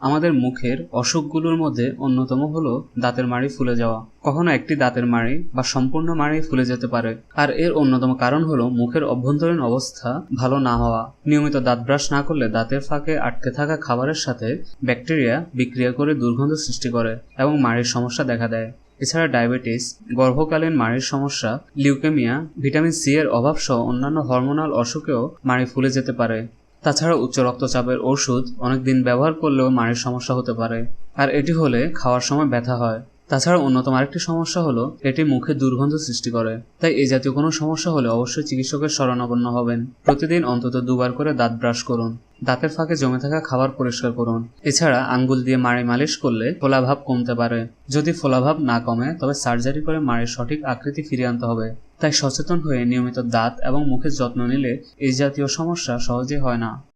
আমাদের মুখের অসুখগুলোর মধ্যে অন্যতম হলো দাঁতের মাড়ি ফুলে যাওয়া। কখনো একটি দাঁতের মাড়ি বা সম্পূর্ণ মাড়ি ফুলে যেতে পারে। আর এর অন্যতম কারণ হলো মুখের অভ্যন্তরীণ অবস্থা ভালো না হওয়া। নিয়মিত দাঁত ব্রাশ না করলে দাঁতের ফাঁকে আটকে থাকা খাবারের সাথে ব্যাকটেরিয়া বিক্রিয়া করে দুর্গন্ধ সৃষ্টি করে এবং মাড়ির সমস্যা দেখা দেয়। এছাড়া ডায়াবেটিস, গর্ভকালীন মাড়ির সমস্যা, লিউকেমিয়া, ভিটামিন সি এর অভাব সহ অন্যান্য হরমোনাল অসুখেও মাড়ি ফুলে যেতে পারে। তাছাড়া উচ্চ রক্তচাপের ওষুধ অনেক দিন ব্যবহার করলেও মাড়ির সমস্যা হতে পারে। আর এটি হলে খাওয়ার সময় ব্যথা হয়। তাছাড়া অন্যতম আরেকটি সমস্যা হলো, এটি মুখে দুর্গন্ধ সৃষ্টি করে। তাই এই জাতীয় কোনো সমস্যা হলে অবশ্যই চিকিৎসকের শরণাপন্ন হবেন। প্রতিদিন অন্তত দুবার করে দাঁত ব্রাশ করুন। দাঁতের ফাঁকে জমে থাকা খাবার পরিষ্কার করুন। এছাড়া আঙ্গুল দিয়ে মাড়ি মালিশ করলে ফোলাভাব কমতে পারে। যদি ফোলাভাব না কমে, তবে সার্জারি করে মাড়ির সঠিক আকৃতি ফিরিয়ে আনতে হবে। তাই সচেতন হয়ে নিয়মিত দাঁত এবং মুখের যত্ন নিলে এই জাতীয় সমস্যা সহজে হয় না।